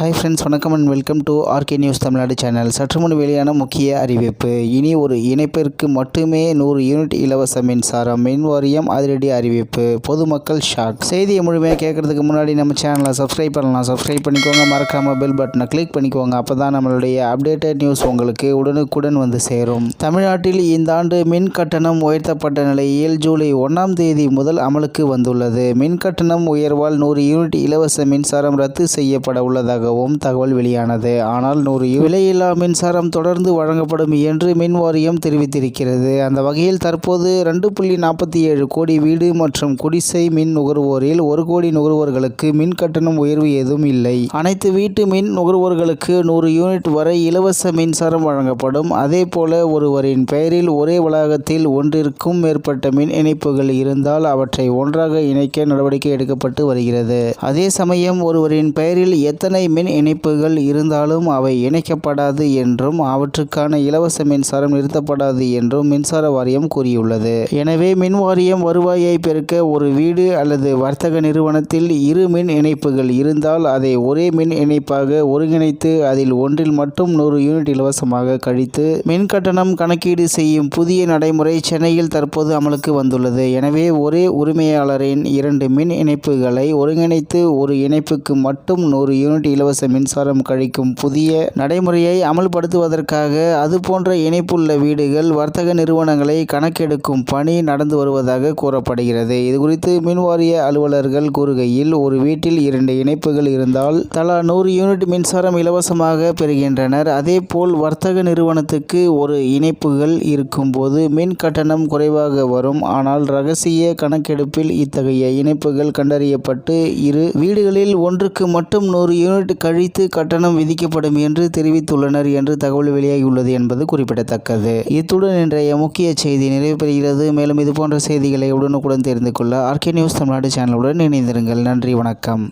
Hi friends வணக்கம் and welcome to RK news Tamil Nadu channel சற்று முன் வெளியான முக்கிய அறிவிப்பு. இனி ஒரு இணைப்பிற்கு மட்டுமே நூறு யூனிட் இலவச மின்சாரம் மின் வாரியம் அதிரடி அறிவிப்பு. பொதுமக்கள் ஷாக் செய்தியை முழுமையாக கேட்கறதுக்கு முன்னாடி நம்ம சேனலை சப்ஸ்கிரைப் பண்ணலாம். சப்ஸ்கிரைப் பண்ணிக்கோங்க. மறக்காமல் பெல் பட்டனை கிளிக் பண்ணிக்கோங்க. அப்போ தான் நம்மளுடைய அப்டேட்டட் நியூஸ் உங்களுக்கு உடனுக்குடன் வந்து சேரும். தமிழ்நாட்டில் இந்த ஆண்டு மின் கட்டணம் உயர்த்தப்பட்ட நிலையில் ஜூலை ஒன்றாம் தேதி முதல் அமலுக்கு வந்துள்ளது. மின் கட்டணம் உயர்வால் நூறு யூனிட் இலவச மின்சாரம் ரத்து செய்யப்பட உள்ளதாக உள்ளதாகவும் தகவல் வெளியானது. ஆனால் நூறு விலையில்லா மின்சாரம் தொடர்ந்து வழங்கப்படும் என்று மின் வாரியம் தெரிவித்திருக்கிறது. அந்த வகையில் தற்போது ரெண்டு புள்ளி நாற்பத்தி ஏழு கோடி வீடு மற்றும் குடிசை மின் நுகர்வோரில் ஒரு கோடி நுகர்வோர்களுக்கு மின் கட்டணம் உயர்வு ஏதும் இல்லை. அனைத்து வீட்டு மின் நுகர்வோர்களுக்கு நூறு யூனிட் வரை இலவச மின்சாரம் வழங்கப்படும். அதே போல ஒருவரின் பெயரில் ஒரே வளாகத்தில் ஒன்றிற்கும் மேற்பட்ட மின் இணைப்புகள் இருந்தால் அவற்றை ஒன்றாக இணைக்க நடவடிக்கை எடுக்கப்பட்டு வருகிறது. அதே சமயம் ஒருவரின் பெயரில் எத்தனை மின் மின் இணைப்புகள் இருந்தாலும் அவை இணைக்கப்படாது என்றும் அவற்றுக்கான இலவச மின்சாரம் நிறுத்தப்படாது என்றும் மின்சார வாரியம் கூறியுள்ளது. எனவே மின் வாரியம் வருவாயை பெருக்க ஒரு வீடு அல்லது வர்த்தக நிறுவனத்தில் இரு மின் இணைப்புகள் இருந்தால் அதை ஒரே மின் இணைப்பாக ஒருங்கிணைத்து அதில் ஒன்றில் மட்டும் நூறு யூனிட் இலவசமாக கழித்து மின் கட்டணம் கணக்கீடு செய்யும் புதிய நடைமுறை சென்னையில் தற்போது அமலுக்கு வந்துள்ளது. எனவே ஒரே உரிமையாளரின் இரண்டு மின் இணைப்புகளை ஒருங்கிணைத்து ஒரு இணைப்புக்கு மட்டும் நூறு யூனிட் இலவச மின்சாரம் கழிக்கும் புதிய நடைமுறையை அமல்படுத்துவதற்காக அதுபோன்ற இணைப்புள்ள வீடுகள் வர்த்தக நிறுவனங்களை கணக்கெடுக்கும் பணி நடந்து வருவதாக கூறப்படுகிறது. இதுகுறித்து மின்வாரிய அலுவலர்கள் கூறுகையில் ஒரு வீட்டில் இரண்டு இணைப்புகள் இருந்தால் தலா நூறு யூனிட் மின்சாரம் இலவசமாக பெறுகின்றனர். அதேபோல் வர்த்தக நிறுவனத்துக்கு ஒரு இணைப்புகள் இருக்கும்போது மின் கட்டணம் குறைவாக வரும். ஆனால் ரகசிய கணக்கெடுப்பில் இத்தகைய இணைப்புகள் கண்டறியப்பட்டு இரு வீடுகளில் ஒன்றுக்கு மட்டும் நூறு யூனிட் கழித்து கட்டணம் விதிக்கப்படும் என்று தெரிவித்துள்ளனர் என்று தகவல் வெளியாகியுள்ளது என்பது குறிப்பிடத்தக்கது. இத்துடன் இன்றைய முக்கிய செய்தி நிறைவு பெறுகிறது மேலும் இது போன்ற செய்திகளை உடனுக்குடன் தெரிந்து கொள்ள ஆர்கே நியூஸ் தமிழ்நாடு சேனலுடன் இணைந்திருங்கள். நன்றி வணக்கம்.